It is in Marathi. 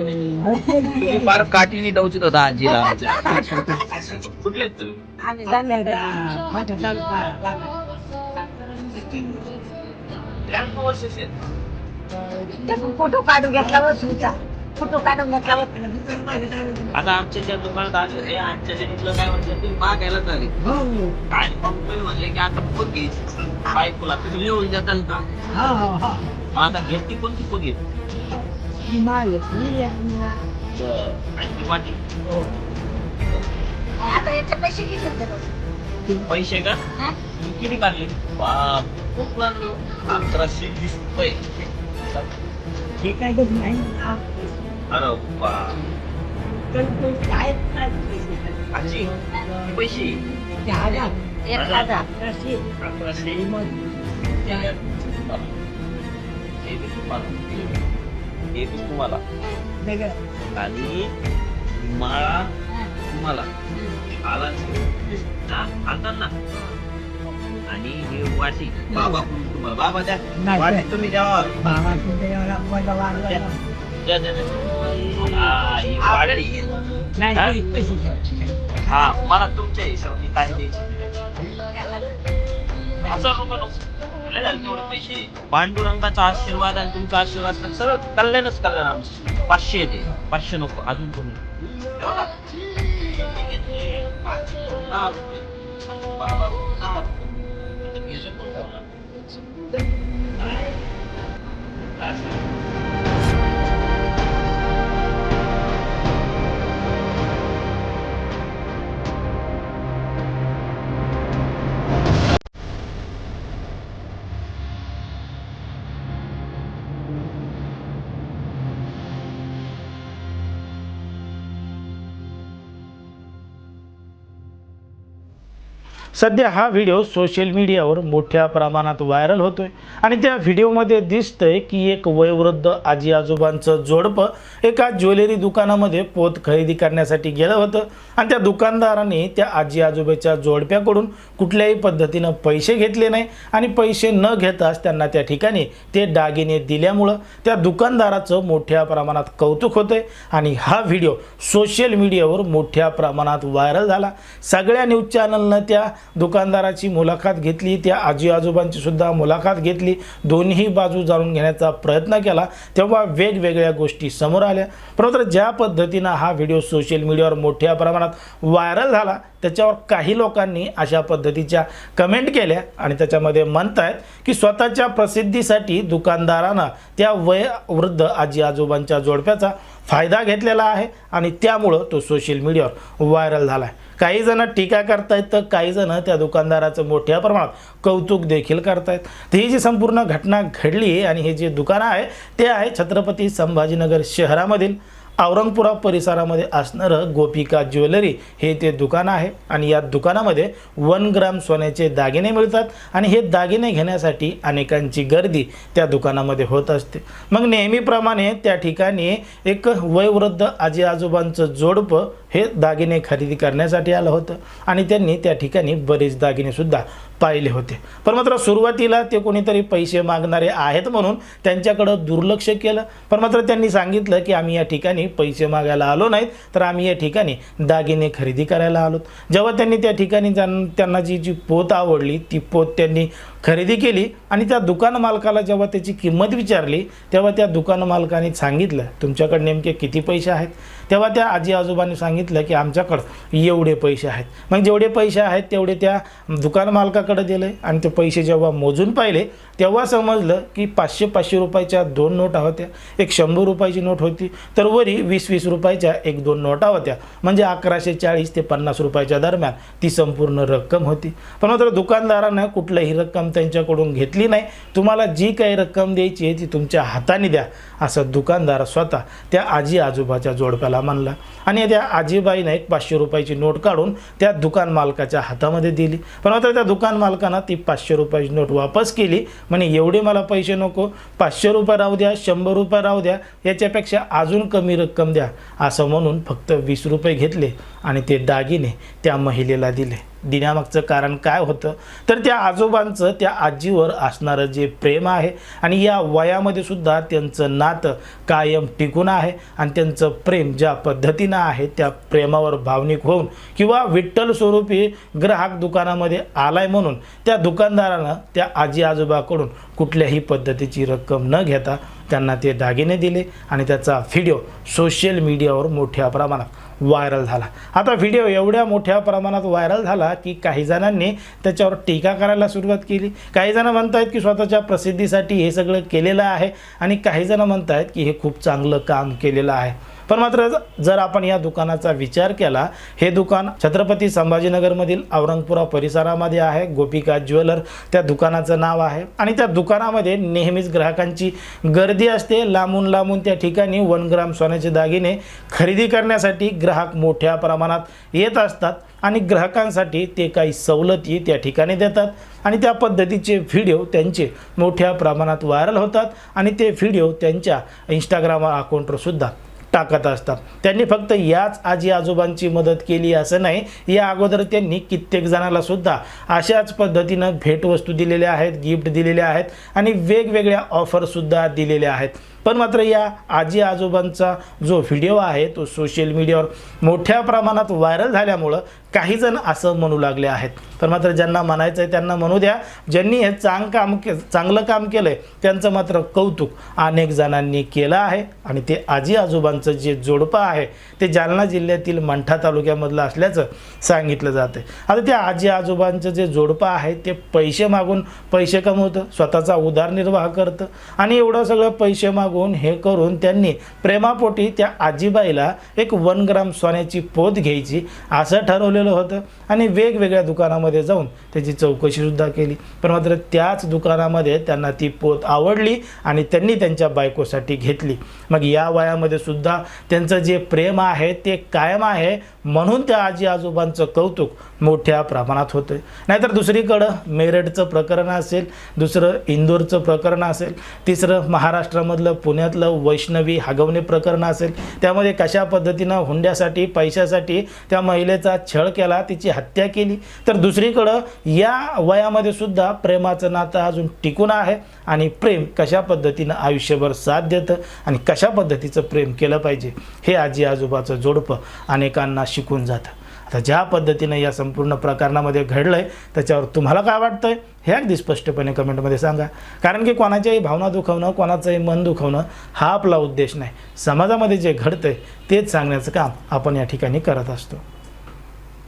तुम्ही फार काठीने टवचित होता आजीला. कुठले आम्ही फोटो काढून घेतला फोटो काढून घेतला आता आमच्या ज्या दुकानात आले होते आमच्या जणीतलं काय म्हटलं तुम्ही मागायला झाले हो. काय तुम्ही म्हणले की आता पोत घ्यायची बायकोला तुम्ही लिहून जाताल का हो हो हो. आता घेतली कोणती पोत घेतली ही मागितली आणि ती वाटी आता याचे पैसे किती पैसे का हा? तुम्ही किती काढले बाप खूप लागलो अकराशे वीस रुपये हे काय घेत नाही अरे बाप तर तो काय काय पैसे आजी किती पैसे ते हजार एक हजार अकराशे अकराशे त्या- हे बी तुम्हाला वेगळं. आणि माळा तुम्हाला आला आता ना आणि ही वाटी बाबा तुम्हाला बाबा द्या नाही, वाटी नाही. तुम्ही द्यावा बाबा तुमच्या एवढा मोठा वाढला ना. द्या, द्या, द्या. हा, ही नाही हा? ते. हा मला तुमच्या हिशोबाने काय द्यायचे हजार रुपये नको. पांडुरंगाचा आशीर्वाद आणि तुमचा आशीर्वाद सर कल्याणच कल्याण आमचं. पाचशे येते पाचशे नको. अजून तुम्ही. सध्या हा व्हिडिओ सोशल मीडियावर मोठ्या प्रमाणात व्हायरल होतो आहे आणि त्या व्हिडिओमध्ये दिसतंय की एक वयोवृद्ध आजी आजोबांचं जोडपं एका ज्वेलरी दुकानामध्ये पोत खरेदी करण्यासाठी गेलं होतं. आणि त्या दुकानदाराने त्या आजी आजोबाच्या जोडप्याकडून कुठल्याही पद्धतीनं पैसे घेतले नाही. आणि पैसे न घेताच त्यांना त्या ठिकाणी ते दागिने दिल्यामुळं त्या दुकानदाराचं मोठ्या प्रमाणात कौतुक होतंय. आणि हा व्हिडिओ सोशल मीडियावर मोठ्या प्रमाणात व्हायरल झाला. सगळ्या न्यूज चॅनलनं त्या दुकानदाराची मुलाखत घेतली त्या आजी आजोबांची सुद्धा मुलाखत घेतली दोन्ही बाजू जाणून घेण्याचा प्रयत्न केला. तेव्हा वेगवेगळ्या गोष्टी समोर आल्या. परंतु ज्या पद्धतीनं हा व्हिडिओ सोशल मीडियावर मोठ्या प्रमाणात व्हायरल झाला त्याच्यावर काही लोकांनी अशा पद्धतीच्या कमेंट केल्या आणि त्याच्यामध्ये म्हणतायत की स्वतःच्या प्रसिद्धीसाठी दुकानदारानं त्या वयवृद्ध आजी आजोबांच्या जोडप्याचा फायदा घेतलेला आहे आणि त्यामुळं तो सोशल मीडियावर व्हायरल झाला आहे काही जण टीका करतायत तर काही जण त्या दुकानदाराचं मोठ्या प्रमाणात कौतुक देखील करतायत. तर ही जी संपूर्ण घटना घडली आणि हे जे दुकानं आहे ते आहे छत्रपती संभाजीनगर शहरामधील. औरंगपुरा परिसरामध्ये असणारं गोपिका ज्वेलरी हे ते दुकान आहे. आणि या दुकानामध्ये वन ग्राम सोन्याचे दागिने मिळतात आणि हे दागिने घेण्यासाठी अनेकांची गर्दी त्या दुकानामध्ये होत असते. मग नेहमीप्रमाणे त्या ठिकाणी एक वयोवृद्ध आजी आजोबांचं जोडपं हे दागिने खरेदी करण्यासाठी आलं होतं. आणि त्यांनी त्या ठिकाणी बरेच दागिनेसुद्धा पाहिले होते. पण मात्र सुरुवातीला ते कोणीतरी पैसे मागणारे आहेत म्हणून त्यांच्याकडं दुर्लक्ष केलं. पण मात्र त्यांनी सांगितलं की आम्ही या ठिकाणी पैसे मागायला आलो नाहीत तर आम्ही या ठिकाणी दागिने खरेदी करायला आलो जेव्हा त्यांनी त्या ठिकाणी त्यांना जी जी पोत आवडली ती पोत त्यांनी खरेदी केली आणि त्या दुकान मालकाला जेव्हा त्याची किंमत विचारली तेव्हा त्या दुकान मालकाने सांगितलं तुमच्याकडे नेमके किती पैसे आहेत? तेव्हा त्या आजी आजोबांनी सांगितलं की आमच्याकडं एवढे पैसे आहेत. मग जेवढे पैसे आहेत तेवढे त्या दुकान मालकाकडे दिले आणि ते पैसे जेव्हा मोजून पाहिले तेव्हा समजलं की पाचशे पाचशे रुपयाच्या दोन नोटा होत्या. एक शंभर रुपयाची नोट होती तर वरी वीस वीस रुपयाच्या एक दोन नोटा होत्या. म्हणजे अकराशे चाळीस ते पन्नास रुपयाच्या दरम्यान ती संपूर्ण रक्कम होती. पण मात्र दुकानदारानं कुठलीही रक्कम त्यांच्याकडून घेतली नाही. तुम्हाला जी काही रक्कम द्यायची आहे ती तुमच्या हाताने द्या असं दुकानदार स्वतः त्या आजी आजोबाच्या जोडप्याला म्हणला. आणि त्या आजीबाईनं एक पाचशे रुपयाची नोट काढून त्या दुकान मालकाच्या हातामध्ये दिली. पण मात्र त्या दुकान मालकानं ती पाचशे रुपयाची नोट वापस केली. म्हणे एवढे मला पैसे नको. पाचशे रुपये राहू द्या शंभर रुपये राहू द्या. याच्यापेक्षा अजून कमी रक्कम द्या. असं म्हणून फक्त वीस रुपये घेतले आणि ते दागिने त्या महिलेला दिले. दिण्यामागचं कारण काय होतं? तर त्या आजोबांचं त्या आजीवर असणारं जे प्रेम आहे आणि या वयामध्ये सुद्धा त्यांचं नातं कायम टिकून आहे आणि त्यांचं प्रेम ज्या पद्धतीनं आहे त्या प्रेमावर भावनिक होऊन किंवा विठ्ठल स्वरूपी ग्राहक दुकानामध्ये आलाय म्हणून त्या दुकानदारानं त्या आजी आजोबाकडून कुठल्याही पद्धतीची रक्कम न घेता त्यांना ते दागिने दिले आणि त्याचा व्हिडिओ सोशल मीडियावर मोठ्या प्रमाणात व्हायरल झाला. आता व्हिडिओ एवढ्या मोठ्या प्रमाणात व्हायरल झाला की काही जणांनी त्याच्यावर टीका करायला सुरुवात केली. काही जणं म्हणत आहेत की स्वतःच्या प्रसिद्धीसाठी हे सगळं केलेलं आहे आणि काही जणं म्हणत आहेत की हे खूप चांगलं काम केलेलं आहे. पण मात्र जर आपण या दुकानाचा विचार केला हे दुकान छत्रपती संभाजीनगरमधील औरंगपुरा परिसरामध्ये आहे गोपिका ज्वेलर त्या दुकानाचं नाव आहे. आणि त्या दुकानामध्ये नेहमीच ग्राहकांची गर्दी असते. लांबून लांबून त्या ठिकाणी वन ग्राम सोन्याचे दागिने खरेदी करण्यासाठी ग्राहक मोठ्या प्रमाणात येत असतात आणि ग्राहकांसाठी ते काही सवलती त्या ठिकाणी देतात. आणि त्या पद्धतीचे व्हिडिओ त्यांचे मोठ्या प्रमाणात व्हायरल होतात आणि ते व्हिडिओ त्यांच्या इंस्टाग्राम अकाउंटवर सुद्धा टाकत असतात. त्यांनी फक्त याच आजी आजोबांची मदत केली असं नाही या अगोदर त्यांनी कित्येक जणाला सुद्धा अशाच पद्धतीनं भेटवस्तू दिलेल्या आहेत गिफ्ट दिलेल्या आहेत आणि वेगवेगळ्या ऑफरसुद्धा दिलेल्या आहेत. पण मात्र या आजी आजोबांचा जो व्हिडिओ आहे तो सोशल मीडियावर मोठ्या प्रमाणात व्हायरल झाल्यामुळं काही जण असं म्हणू लागले आहेत. तर मात्र ज्यांना म्हणायचं आहे त्यांना म्हणू द्या. ज्यांनी हे चांग काम के चांगलं काम केलं आहे त्यांचं मात्र कौतुक अनेक जणांनी केलं आहे. आणि ते आजी आजोबांचं जे जोडपं आहे ते जालना जिल्ह्यातील मंठा तालुक्यामधलं असल्याचं सांगितलं जातं आता त्या आजी आजोबांचं जे जोडपं आहे ते पैसे मागून पैसे कमवतं स्वतःचा उदारनिर्वाह करतं. आणि एवढं सगळं पैसे माग मागून हे करून त्यांनी प्रेमापोटी त्या आजीबाईला एक वन ग्राम सोन्याची पोत घ्यायची असं ठरवलेलं होतं. आणि वेगवेगळ्या दुकानामध्ये जाऊन त्याची चौकशीसुद्धा केली. पण मात्र त्याच दुकानामध्ये त्यांना ती पोत आवडली आणि त्यांनी त्यांच्या बायकोसाठी घेतली. मग या वयामध्ये सुद्धा त्यांचं जे प्रेम आहे ते कायम आहे. म्हणून त्या आजी आजोबांचं कौतुक मोठ्या प्रमाणात होतं नाहीतर दुसरीकडं मेरठचं प्रकरण असेल दुसरं इंदोरचं प्रकरण असेल तिसरं महाराष्ट्रामधलं पुण्यातलं वैष्णवी हागवणे प्रकरण असेल त्यामध्ये कशा पद्धतीनं हुंड्यासाठी पैशासाठी त्या महिलेचा छळ केला तिची हत्या केली. तर दुसरीकडं या वयामध्ये सुद्धा प्रेमाचं नातं अजून टिकून आहे आणि प्रेम कशा पद्धतीनं आयुष्यभर साथ देतं आणि कशा पद्धतीचं प्रेम केलं पाहिजे हे आजी आजोबाचं जोडपं अनेकांना शिकून जातं. आता ज्या पद्धतीनं या संपूर्ण प्रकरणामध्ये घडलं आहे त्याच्यावर तुम्हाला काय वाटतं आहे हे अगदी स्पष्टपणे कमेंटमध्ये सांगा. कारण की कोणाच्याही भावना दुखवणं कोणाचंही मन दुखवणं हा आपला उद्देश नाही. समाजामध्ये जे घडतं आहे तेच सांगण्याचं काम आपण या ठिकाणी करत असतो.